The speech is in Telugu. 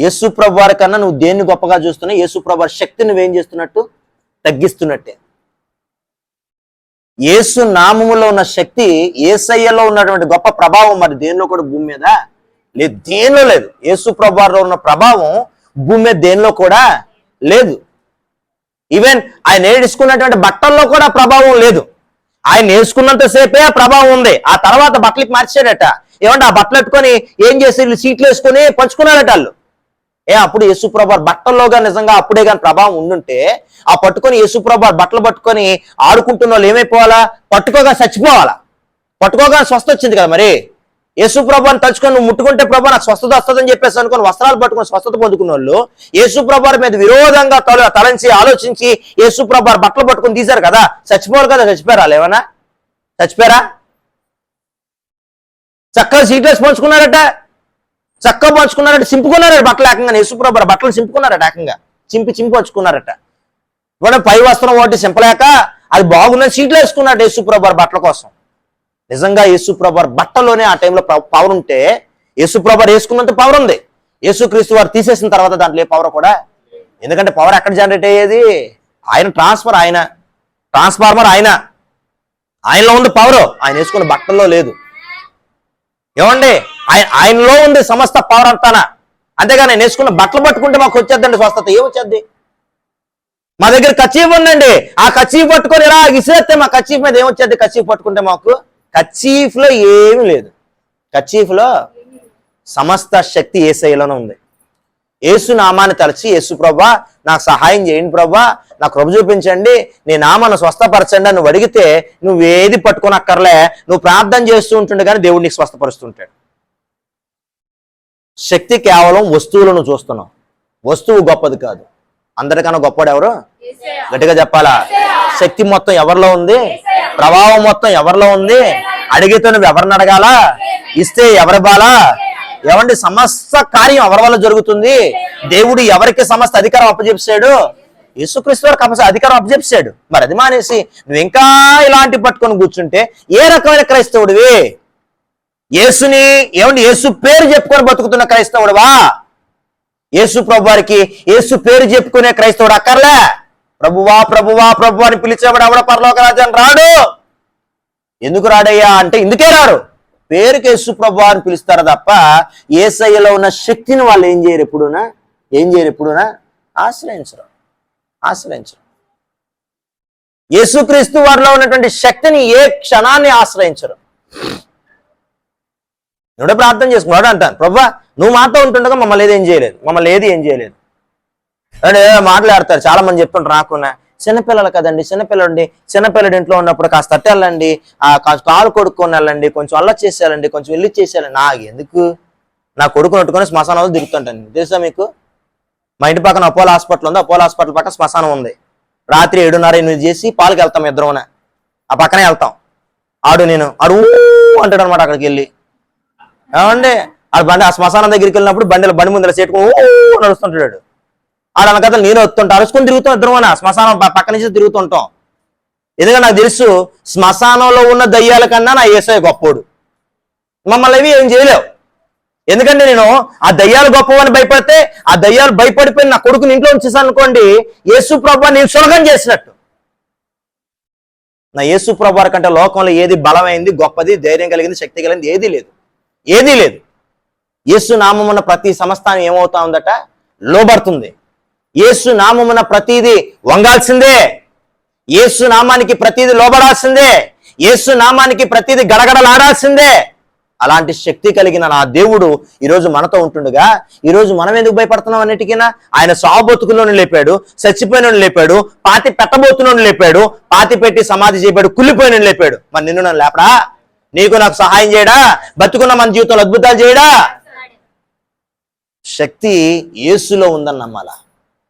యేసు వారి కన్నా నువ్వు దేన్ని గొప్పగా చూస్తున్నావు? యేసు ప్రభు వారి శక్తిని నువ్వేం చేస్తున్నట్టు? తగ్గిస్తున్నట్టే. యేసు నామములో ఉన్న శక్తి ఏసయ్యలో ఉన్నటువంటి గొప్ప ప్రభావం మరి దేనిలో కూడా భూమి మీద? లేదు దేనిలో లేదు. యేసు ప్రభు ఉన్న ప్రభావం భూమి మీద దేనిలో కూడా లేదు. ఈవెన్ ఆయన వేసుకున్నటువంటి బట్టల్లో కూడా ప్రభావం లేదు. ఆయన వేసుకున్నంత సేపే ఆ ప్రభావం ఉంది. ఆ తర్వాత బట్టలకి మార్చాడట. ఏమంటే ఆ బట్టలు పెట్టుకొని ఏం చేసి సీట్లు వేసుకొని పంచుకున్నారట వాళ్ళు. ఏ అప్పుడు యేసుప్రభ బట్టల్లోగా నిజంగా అప్పుడే కానీ ప్రభావం ఉండుంటే ఆ పట్టుకొని యేసుప్రభ బట్టలు పట్టుకొని ఆడుకుంటున్న వాళ్ళు ఏమైపోవాలా? పట్టుకోగా చచ్చిపోవాలా? పట్టుకోగా స్వస్థ వచ్చింది కదా మరి. యేసుప్రభాని తలుచుకొని నువ్వు ముట్టుకుంటే ప్రభా నాకు స్వస్థత వస్తుందని చెప్పేసి అనుకుని వస్త్రాలు పట్టుకొని స్వస్థత పొందుకున్న వాళ్ళు యేసుప్రభు మీద విరోధంగా తల తలంచి ఆలోచించి యేసుప్రభు బట్టలు పట్టుకొని తీశారు కదా. చచ్చిపోరు కదా చచ్చిపోయారా? లేవనా? చచ్చిపోయారా? చక్కగా సీట్లెస్ పంచుకున్నారట. చక్కగా పంచుకున్నారట చింపుకున్నారట బట్టలు ఏకంగా యేసుప్రభు బట్టలు చింపుకున్నారట ఏకంగా. చింపి చింపి వచ్చుకున్నారట ఇవాళ పై వస్త్రం ఒకటి చింపలేక అది బాగున్న సీట్లు వేసుకున్నాడు యేసుప్రభు బట్టల కోసం. నిజంగా యేసుప్రభు బట్టలోనే ఆ టైంలో పవర్ ఉంటే యేసుప్రభు వేసుకున్నంత పవర్ ఉంది. యేసుక్రీస్తు వారు తీసేసిన తర్వాత దాంట్లో ఏ పవర్ కూడా ఎందుకంటే పవర్ ఎక్కడ జనరేట్ అయ్యేది? ఆయన ట్రాన్స్ఫర్ ఆయన. ట్రాన్స్ఫార్మర్ ఆయన. ఆయనలో ఉంది పవర్ ఆయన వేసుకున్న బట్టల్లో లేదు. ఏమండి? ఆయన ఆయనలో ఉంది సమస్త పవర్ అంతాన? అంతేగాని నేను వేసుకున్న బట్టలు పట్టుకుంటే మాకు వచ్చేద్దండి స్వస్థత. ఏమొచ్చేది మా దగ్గర కచీఫ్ ఉందండి ఆ కచీఫ్ పట్టుకొని ఇలా ఇసేస్తే మా కచీఫ్ మీద ఏమొచ్చేది కచీఫ్ పట్టుకుంటే మాకు కచీఫ్లో ఏమీ లేదు. కచీఫ్లో సమస్త శక్తి ఏసైలోనే ఉంది. ఏసు నామాన్ని తలచి యేసు ప్రభా నాకు సహాయం చేయండి ప్రభా నాకు కృప చూపించండి. నీ నామాన్ని స్వస్థపరచండి అని నువ్వు అడిగితే నువ్వేది పట్టుకుని అక్కర్లే నువ్వు ప్రార్థన చేస్తూ ఉంటుండే కానీ దేవుడు నీకు స్వస్థపరుస్తుంటాడు శక్తి కేవలం వస్తువులను చూస్తున్నాం. వస్తువు గొప్పది కాదు. అందరికన్నా గొప్పవాడు ఎవరు? గట్టిగా చెప్పాలా? శక్తి మొత్తం ఎవరిలో ఉంది? ప్రభావం మొత్తం ఎవరిలో ఉంది? అడిగితే నువ్వు ఎవరిని అడగాల? ఇస్తే ఎవరి బాలా ఏమండి సమస్త కార్యం ఎవరి వల్ల జరుగుతుంది? దేవుడు ఎవరికి సమస్త అధికారం అప్పచెప్పాడు యేసుక్రీస్తు వారికి అప్ప- అధికారం అప్పచెప్పాడు మరి అది మానేసి నువ్వు ఇంకా ఇలాంటి పట్టుకొని కూర్చుంటే ఏ రకమైన క్రైస్తవుడివి? యేసుని ఏమండి? యేసు పేరు చెప్పుకొని బతుకుతున్న క్రైస్తవుడువా యేసు ప్రభు వారికి యేసు పేరు చెప్పుకునే క్రైస్తవుడు అక్కర్లే. ప్రభువా ప్రభువా ప్రభు అని పిలిచేవాడు ఎవడ పరలోక రాజ్యాన్ని రాడు. ఎందుకు రాడయ్యా? అంటే ఇందుకే రారు పేరుకి యేసు ప్రభు అని పిలుస్తారు తప్ప ఏసయ్యలో ఉన్న శక్తిని వాళ్ళు ఏం చేయరు ఎప్పుడునా? ఏం చేయరు ఎప్పుడునా? ఆశ్రయించరు. ఆశ్రయించరు. యేసుక్రీస్తు వారిలో ఉన్నటువంటి శక్తిని ఏ క్షణాన్ని ఆశ్రయించరు. నువ్వు ప్రార్థన చేసుకున్నాడు అంటాను ప్రభా నువ్వు మాతో ఉంటుండగా మమ్మల్ని ఏది ఏం చేయలేదు. మమ్మల్ని ఏది ఏం చేయలేదు. అంటే మాట్లాడతారు చాలా మంది చెప్తుంటారు నాకున్నా చిన్నపిల్లలు కదండి చిన్నపిల్లడి చిన్నపిల్లడి ఇంట్లో ఉన్నప్పుడు కాస్త అట్ట వెళ్ళండి ఆ కాస్త కాలు కొడుక్కొని వెళ్ళండి కొంచెం అల్ల చేసేయాలండి కొంచెం వెళ్ళి చేసేయాలండి. నాకు ఎందుకు? నా కొడుకుని పట్టుకొని శ్మశానంలో తిరుగుతుంటాను తెలుసా మీకు? మా ఇంటి పక్కన అపోలో హాస్పిటల్ ఉంది. అపోలో హాస్పిటల్ పక్కన శ్మశానం ఉంది. రాత్రి ఏడున్నర ఎనిమిది చేసి పాలకి వెళ్తాం ఇద్దరున ఆ పక్కనే వెళ్తాం. ఆడు నేను ఆడు అంటాడు అనమాట అక్కడికి వెళ్ళి. ఏమండి? ఆడు బండి ఆ శ్మశానం దగ్గరికి వెళ్ళినప్పుడు బండిలో బండి ముందర చేటుకుని ఓ నడుస్తుంటాడు. ఆడ అనకథలు నేను వస్తుంటా. అరుచుకొని తిరుగుతాం ఇద్దరం శ్మశానం పక్క నుంచి తిరుగుతుంటాం. ఎందుకంటే నాకు తెలుసు శ్మశానంలో ఉన్న దయ్యాల కన్నా నా ఏసఐ గొప్పోడు. మమ్మల్ని అవి ఏం చేయలేవు. ఎందుకంటే నేను ఆ దయ్యాలు గొప్పవని భయపడితే ఆ దయ్యాలు భయపడిపోయి నా కొడుకుని ఇంట్లో ఉంచేసాను అనుకోండి యేసు ప్రభు నేను సులభం చేసినట్టు. నా యేసు ప్రభు కంటే లోకంలో ఏది బలమైంది గొప్పది ధైర్యం కలిగింది శక్తి కలిగింది ఏదీ లేదు. ఏదీ లేదు. యేసు నామమున ప్రతి సంస్థానం ఏమవుతా ఉందట? లోబడుతుంది. యేసు నామమున ప్రతిదీ వంగాల్సిందే. యేసు నామానికి ప్రతిదీ లోబడాల్సిందే. యేసు నామానికి ప్రతిదీ గడగడలాడాల్సిందే. అలాంటి శక్తి కలిగిన నా దేవుడు ఈరోజు మనతో ఉంటుండగా ఈరోజు మనం ఎందుకు భయపడుతున్నాం అన్నిటికీనా? ఆయన సాబొతుకులను లేపాడు చచ్చిపోయిన లేపాడు పాతి పెట్టబోతున్న లేపాడు పాతి పెట్టి సమాధి చేయబడి కుళ్ళిపోయిన లేపాడు. మరి నిన్ను నన్ను లేపడా? నీకు నాకు సహాయం చేయడా? బతుకున్న మన జీవితంలో అద్భుతాలు చేయడా? శక్తి యేసులో ఉందని నమ్మాలా?